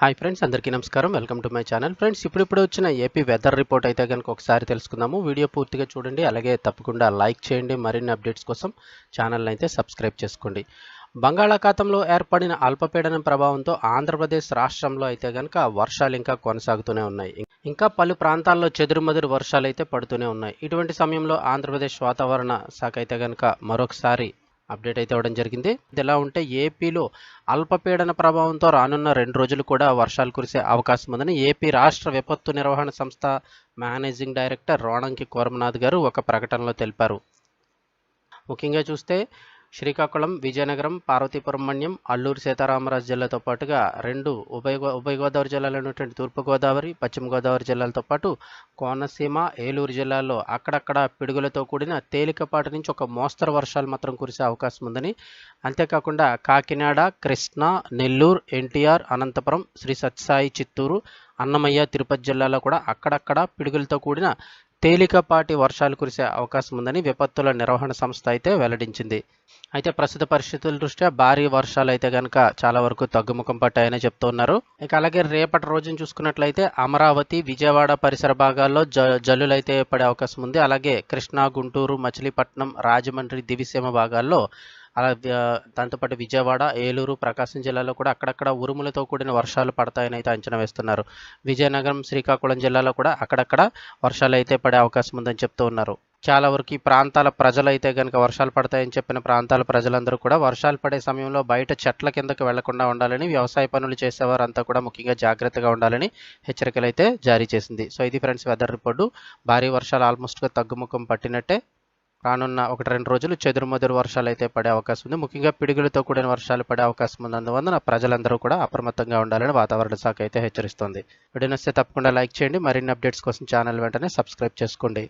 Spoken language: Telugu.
హాయ్ ఫ్రెండ్స్ అందరికీ నమస్కారం. Welcome to my channel. Friends ఇప్పుడిప్పుడు వచ్చిన ఏపీ వెదర్ రిపోర్ట్ అయితే కనుక ఒకసారి తెలుసుకుందాము. వీడియో పూర్తిగా చూడండి అలాగే తప్పకుండా లైక్ చేయండి. మరిన్ని అప్డేట్స్ కోసం ఛానల్ అయితే సబ్స్క్రైబ్ చేసుకోండి. బంగాళాఖాతంలో ఏర్పడిన అల్పపీడనం ప్రభావంతో ఆంధ్రప్రదేశ్ రాష్ట్రంలో అయితే కనుక వర్షాలు ఇంకా కొనసాగుతూనే ఉన్నాయి. ఇంకా పలు ప్రాంతాల్లో చెదురుమదురు వర్షాలు అయితే పడుతూనే ఉన్నాయి. ఇటువంటి సమయంలో ఆంధ్రప్రదేశ్ వాతావరణ శాఖ అయితే కనుక మరొకసారి అప్డేట్ అయితే అవ్వడం జరిగింది. ఇలా ఉంటే ఏపీలో అల్పపీడన ప్రభావంతో రానున్న రెండు రోజులు కూడా వర్షాలు కురిసే అవకాశం ఉందని ఏపీ రాష్ట్ర విపత్తు నిర్వహణ సంస్థ మేనేజింగ్ డైరెక్టర్ రోణంకి కోరమనాథ్ గారు ఒక ప్రకటనలో తెలిపారు. ముఖ్యంగా చూస్తే శ్రీకాకుళం విజయనగరం పార్వతీపురం మన్యం అల్లూరు సీతారామరాజు జిల్లాతో పాటుగా రెండు ఉభయ ఉభయ గోదావరి జిల్లాలైనటువంటి తూర్పుగోదావరి పశ్చిమ గోదావరి జిల్లాలతో పాటు కోనసీమ ఏలూరు జిల్లాల్లో అక్కడక్కడ పిడుగులతో కూడిన తేలికపాటి నుంచి ఒక మోస్తరు వర్షాలు మాత్రం కురిసే అవకాశం ఉందని. అంతేకాకుండా కాకినాడ కృష్ణా నెల్లూరు ఎన్టీఆర్ అనంతపురం శ్రీ సత్యసాయి చిత్తూరు అన్నమయ్య తిరుపతి జిల్లాలో కూడా అక్కడక్కడ పిడుగులతో కూడిన తేలికపాటి వర్షాలు కురిసే అవకాశం ఉందని విపత్తుల నిర్వహణ సంస్థ అయితే వెల్లడించింది. అయితే ప్రస్తుత పరిస్థితుల దృష్ట్యా భారీ వర్షాలు అయితే కనుక చాలా వరకు తగ్గుముఖం పట్టాయని చెప్తున్నారు. ఇక అలాగే రేపటి రోజున చూసుకున్నట్లయితే అమరావతి విజయవాడ పరిసర భాగాల్లో జ జల్లులైతే పడే అవకాశం ఉంది. అలాగే కృష్ణా గుంటూరు మచిలీపట్నం రాజమండ్రి దివిసీమ భాగాల్లో అలా దాంతోపాటు విజయవాడ ఏలూరు ప్రకాశం జిల్లాలో కూడా అక్కడక్కడ ఉరుములతో కూడిన వర్షాలు పడతాయని అయితే అంచనా వేస్తున్నారు. విజయనగరం శ్రీకాకుళం జిల్లాలో కూడా అక్కడక్కడ వర్షాలు అయితే పడే అవకాశం ఉందని చెప్తూ ఉన్నారు. చాలా వరకు ఈ ప్రాంతాల ప్రజలు అయితే కనుక వర్షాలు పడతాయని చెప్పిన ప్రాంతాల ప్రజలందరూ కూడా వర్షాలు పడే సమయంలో బయట చెట్ల కిందకు వెళ్ళకుండా ఉండాలని వ్యవసాయ పనులు చేసేవారంతా కూడా ముఖ్యంగా జాగ్రత్తగా ఉండాలని హెచ్చరికలు అయితే జారీ చేసింది. సో ఇది ఫ్రెండ్స్ వెదర్ రిపోర్టు. భారీ వర్షాలు ఆల్మోస్ట్గా తగ్గుముఖం పట్టినట్టే రానున్న ఒకటి రెండు రోజులు చెదురుమదురు వర్షాలు అయితే పడే అవకాశం ఉంది. ముఖ్యంగా పిడుగులతో కూడిన వర్షాలు పడే అవకాశం ఉంది. అందువలన ప్రజలందరూ కూడా అప్రమత్తంగా ఉండాలని వాతావరణ శాఖ అయితే హెచ్చరిస్తోంది. వీడియో నచ్చితే తప్పకుండా లైక్ చేయండి. మరిన్ని అప్డేట్స్ కోసం ఛానల్ వెంటనే సబ్స్క్రైబ్ చేసుకోండి.